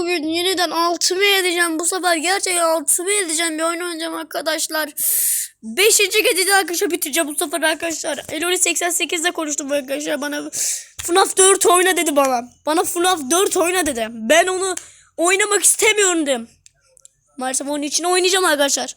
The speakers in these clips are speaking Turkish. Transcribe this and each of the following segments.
Bugün yeniden altımı edeceğim. Bu sefer gerçekten altımı edeceğim. Bir oyun oynayacağım arkadaşlar. Beşinci gecede arkadaşlar bitireceğim bu sefer arkadaşlar. Elori 88'de konuştum arkadaşlar. Bana FNAF 4 oyna dedi bana. Bana FNAF 4 oyna dedi. Ben onu oynamak istemiyorum dedim. Maalesef onun için oynayacağım arkadaşlar.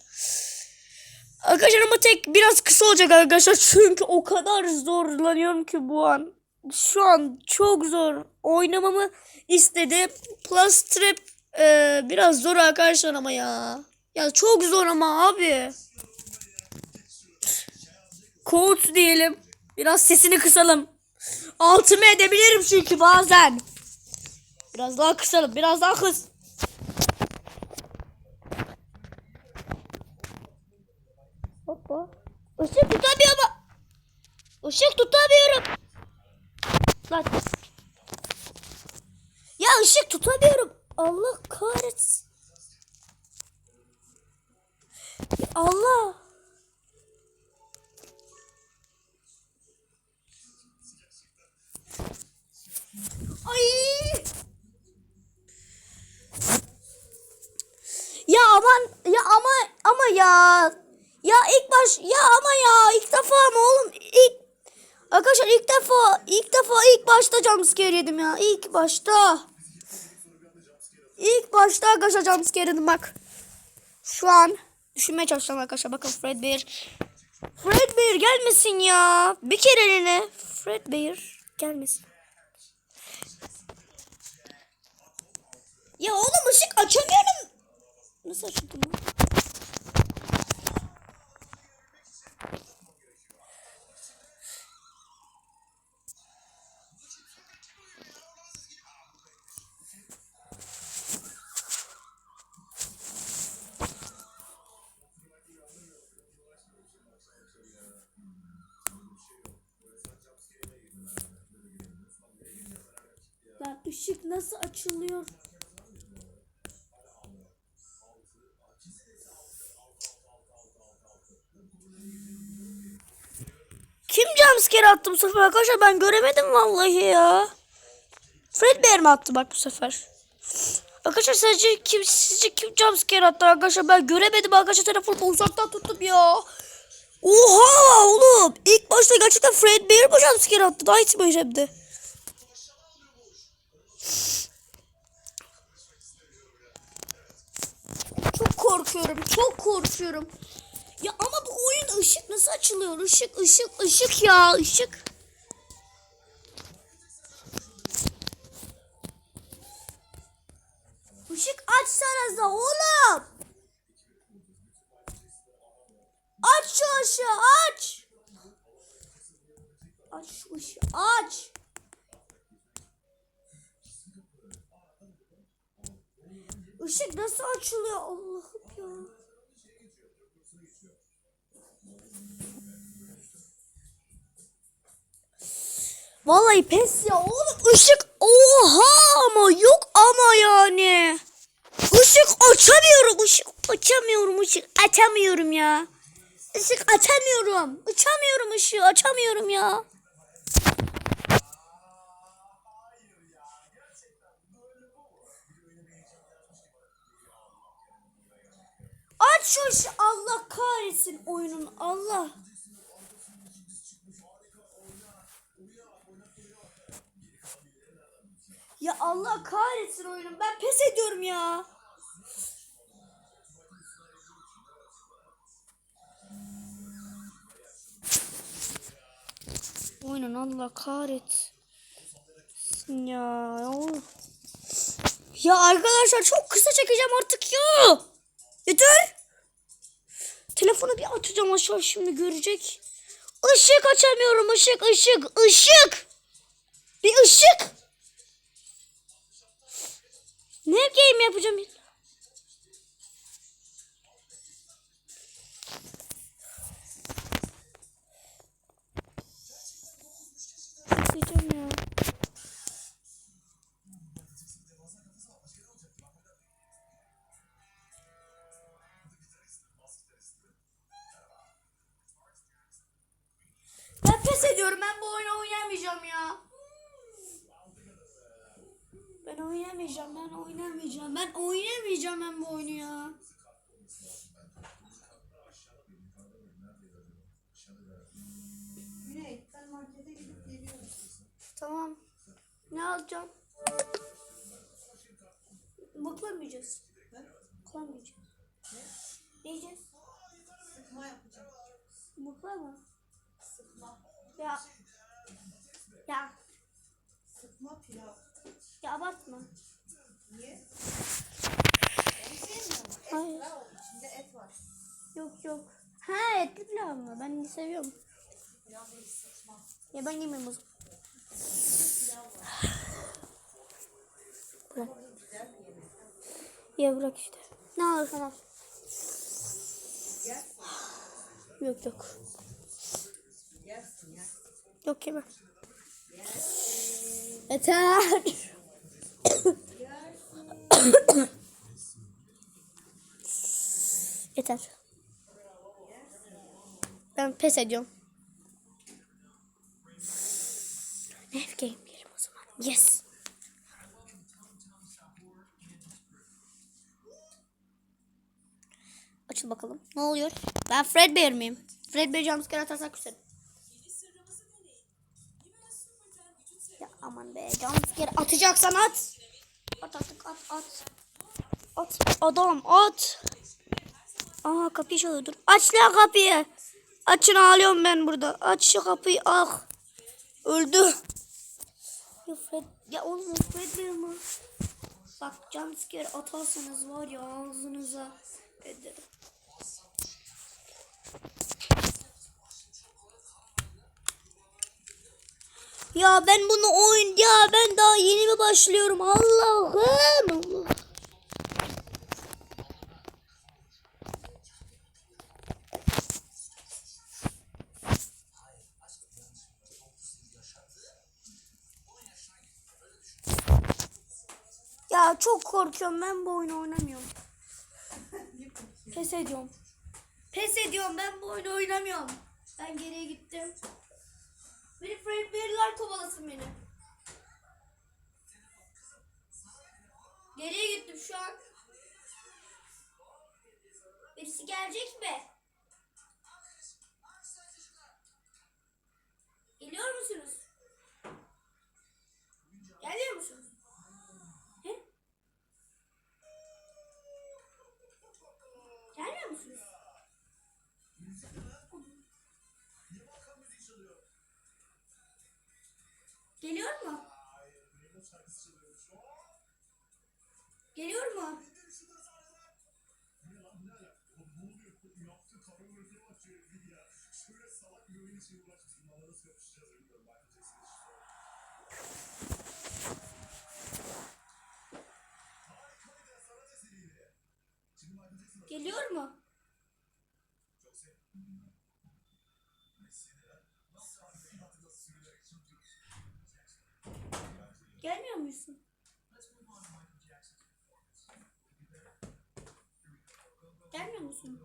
Arkadaşlar ama tek biraz kısa olacak arkadaşlar. Çünkü o kadar zorlanıyorum ki bu an. Şu an çok zor. Oynamamı istedi. Plus trap e, biraz zor arkadaşlar ama ya. Ya çok zor ama abi. Code diyelim. Biraz sesini kısalım. Altımı edebilirim çünkü bazen. Biraz daha kısalım. Biraz daha kıs. Hoppa. Işık tutamıyorum. Işık tutamıyorum. Lan. Ya ışık tutamıyorum. Allah kahretsin. Allah. Ay. Ya aman ya ama ama ya. Ya ilk baş ya ama ya ilk defa mı oğlum ilk Arkadaşlar ilk defa ilk defa ilk başta jumpscare yedim ya. İlk başta. İlk başta arkadaşlar jumpscare yedim bak. Şu an düşünmeye çalışacağım arkadaşlar. Bakın Fredbear. Fredbear gelmesin ya. Bir kere eline. Fredbear gelmesin. Ya oğlum ışık açamıyorum. Nasıl açıldı? Lan ışık nasıl açılıyor? Kim jumpscare attı bu sefer arkadaşlar ben göremedim vallahi ya. Fredbear mi attı bak bu sefer? Arkadaşlar sizce kim sizce kim jumpscare attı arkadaşlar ben göremedim arkadaşlar telefonu uzaktan tuttum ya. Oha oğlum ilk başta gerçekten Fredbear mı jumpscare attı daha hiç mi hem de. Korkuyorum. Çok korkuyorum. Ya ama bu oyun ışık nasıl açılıyor? Işık, ışık, ışık ya, ışık. Işık açsanıza oğlum. Aç şu ışığı, aç. Aç şu ışığı, aç. Işık nasıl açılıyor Allah'ım ya. Vallahi pes ya oğlum ışık oha ama yok ama yani. Işık açamıyorum ışık açamıyorum ışık açamıyorum ya. Işık açamıyorum. Açamıyorum ışığı açamıyorum ya. Aç şu. Allah kahretsin oyunun Allah. Ya Allah kahretsin oyunum. Ben pes ediyorum ya. Oyunun Allah kahretsin ya. Ya arkadaşlar çok kısa çekeceğim artık ya. Yeter. Telefonu bir atacağım aşağı şimdi görecek. Işık açamıyorum ışık ışık ışık. Bir ışık. Ne game yapacağım? Oynamayacağım, ben oynamayacağım, ben oynamayacağım ben bu oyunu ya. Güney ben markete gidip geliyorum. Tamam. Ne alacağım? Baklamayacağız. Baklamayacağız. Ne yiyeceğiz? Sıkma yapacağım. Bakla mı? Sıkma. Ya. Ya. Sıkma pilav. Ya abartma. Hayır. İçinde et var. Yok yok. Ha etli pilav mı? Ben seviyorum. Pilav değil sıkma. Ya ben yemeyeyim o zaman. Ya bırak işte. Ne alırsan al. Yok yok. Yok yemem. Yeter. Yeter. Ben pes ediyorum. Ev game diyelim o zaman. Yes. Açıl bakalım. Ne oluyor? Ben Fredbear miyim? Fredbear jumpscare atarsak küserim. Ya aman be jumpscare atacaksan at. At artık at at. At adam at. Aa kapıyı çalıyor dur. Aç lan kapıyı. Açın ağlıyorum ben burada. Aç şu kapıyı ah. Öldü. Ya Fred ya oğlum değil mi? Bak jumpscare atarsanız var ya ağzınıza ederim. Ya ben bunu oyun ya ben daha yeni mi başlıyorum Allah'ım Allah. Ya çok korkuyorum ben bu oyunu oynamıyorum. Pes ediyorum. Pes ediyorum ben bu oyunu oynamıyorum. Ben geriye gittim. Beni Fred Bear'lar kovalasın beni. Geriye gittim şu an. Birisi gelecek mi? Geliyor musunuz? Geliyor musunuz? Geliyor mu? Geliyor mu? Gelmiyor musun? Gelmiyor musun?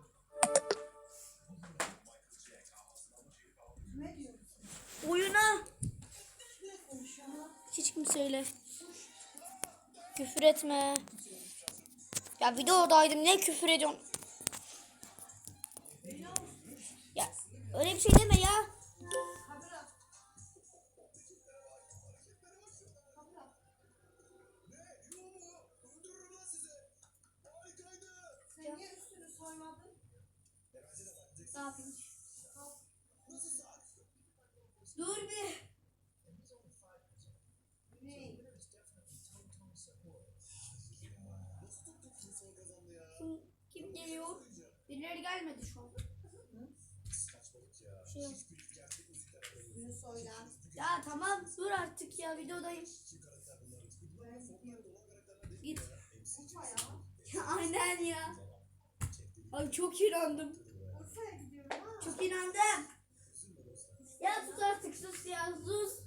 Oyuna hiç kimseyle küfür etme. Ya videodaydım ne küfür ediyorsun? Ya öyle bir şey deme ya. Birileri gelmedi şu an. Şey, ya tamam dur artık ya videodayım. Git. Aynen ya. Ay çok inandım. Çok inandım. Ya sus artık sus ya sus.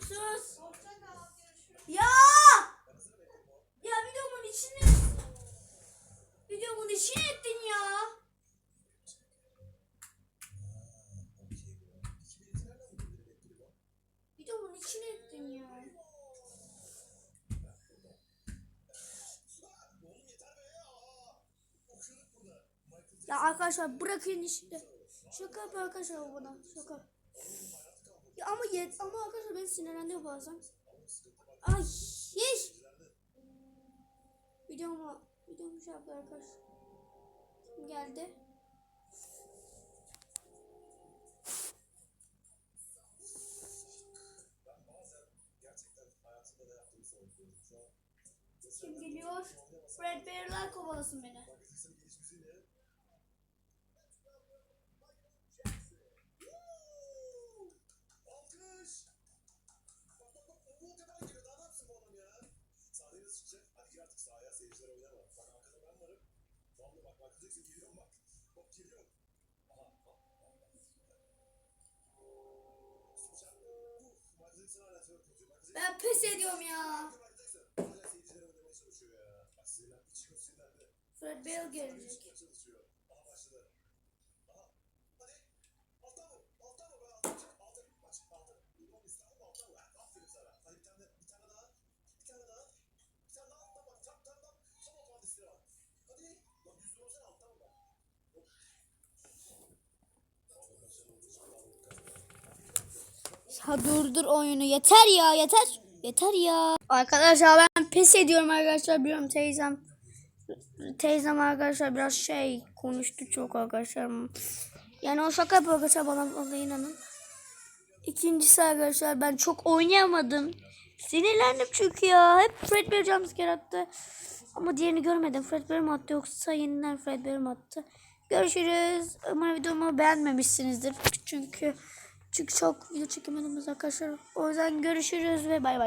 Sus. Hoşça kal. Görüşürüz. Ya! Ya videomun içine videomun içine ettin ya. Videomun içine ettin ya. Ya arkadaşlar bırakın işte. Şaka yapıyor arkadaşlar bana. Şaka. Ama yet ama arkadaşlar beni sinirlendiriyor bazen. Ay yeş. Videomu videomu şey yaptı arkadaşlar. Kim geldi? Kim geliyor? Fred Bear'lar kovalasın beni. Alkış. Bak bak bak o bu tepeden geliyor. Daha ne yapsın bu adam ya? Çıkacak? Hadi gir artık sahaya seyirciler oynama. Bak arkada ben varım. Vallahi bak bak diyeceksin geliyorum bak. Bak geliyorum. Aha bak bak bak. Sıçan. Uf. Michael Jackson hala Ya durdur oyunu yeter ya yeter. Yeter ya. Arkadaşlar ben pes ediyorum arkadaşlar biliyorum teyzem. Teyzem arkadaşlar biraz şey konuştu çok arkadaşlar. Yani o şaka yapıyor arkadaşlar bana, bana inanın. İkincisi arkadaşlar ben çok oynayamadım. Sinirlendim çünkü ya. Hep Fred Bear jumpscare attı. Ama diğerini görmedim. Fred Bear mi attı yoksa yeniden Fred Bear mi attı? Görüşürüz. Umarım videomu beğenmemişsinizdir. Çünkü çünkü çok video çekemediğimiz arkadaşlar. O yüzden görüşürüz ve bay bay.